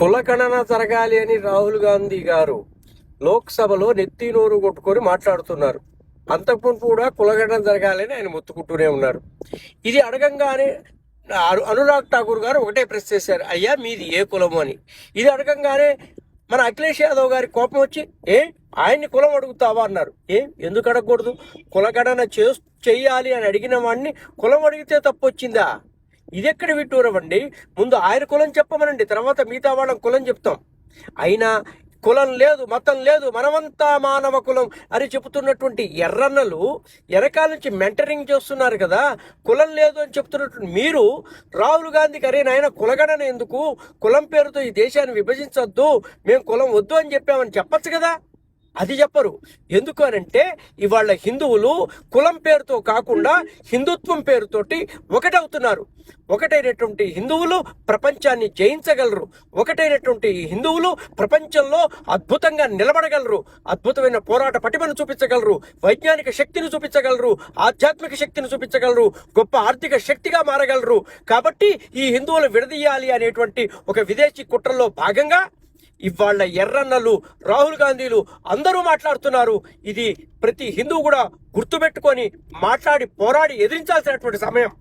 కులగణన జరగాలి అని రాహుల్ గాంధీ గారు లోక్సభలో నెత్తి నోరు కొట్టుకొని మాట్లాడుతున్నారు. అంతకుముందు కూడా కులగణన జరగాలని ఆయన మొత్తుకుంటూనే ఉన్నారు. ఇది అడగంగానే అనురాగ్ ఠాకూర్ గారు ఒకటే ప్రెస్ చేశారు. అయ్యా మీది ఏ కులము అని. ఇది అడగంగానే మన అఖిలేష్ యాదవ్ గారి కోపం వచ్చి ఏ ఆయన్ని కులం అడుగుతావా అన్నారు. ఏ ఎందుకు అడగకూడదు? కులగణన చే అని అడిగిన వాడిని కులం అడిగితే తప్పు వచ్చిందా ఇది ఎక్కడ విట్టూరం అండి ముందు ఆయన కులం చెప్పమనండి తర్వాత మిగతా వాళ్ళం కులం చెప్తాం. అయినా కులం లేదు మతం లేదు మనమంతా మానవ కులం అని చెబుతున్నటువంటి ఎర్రన్నలు ఎరకాల నుంచి మెంటరింగ్ చేస్తున్నారు కదా కులం లేదు అని చెప్తున్నటువంటి మీరు రాహుల్ గాంధీకి అరే నాయన కులగణన ఎందుకు? కులం పేరుతో ఈ దేశాన్ని విభజించొద్దు మేము కులం వద్దు అని చెప్పామని చెప్పచ్చు కదా? అది చెప్పరు. ఎందుకు అనంటే ఇవాళ హిందువులు కులం పేరుతో కాకుండా హిందుత్వం పేరుతోటి ఒకటవుతున్నారు. ఒకటైనటువంటి హిందువులు ప్రపంచాన్ని జయించగలరు. ఒకటైనటువంటి హిందువులు ప్రపంచంలో అద్భుతంగా నిలబడగలరు. అద్భుతమైన పోరాట పటిమను చూపించగలరు. వైజ్ఞానిక శక్తిని చూపించగలరు. ఆధ్యాత్మిక శక్తిని చూపించగలరు. గొప్ప ఆర్థిక శక్తిగా మారగలరు. కాబట్టి ఈ హిందువులు విడదీయాలి అనేటువంటి ఒక విదేశీ కుట్రలో భాగంగా ఇవాళ ఎర్రన్నలు రాహుల్ గాంధీలు అందరూ మాట్లాడుతున్నారు. ఇది ప్రతి హిందువు కూడా గుర్తుపెట్టుకొని మాట్లాడి పోరాడి ఎదిరించాల్సినటువంటి సమయం.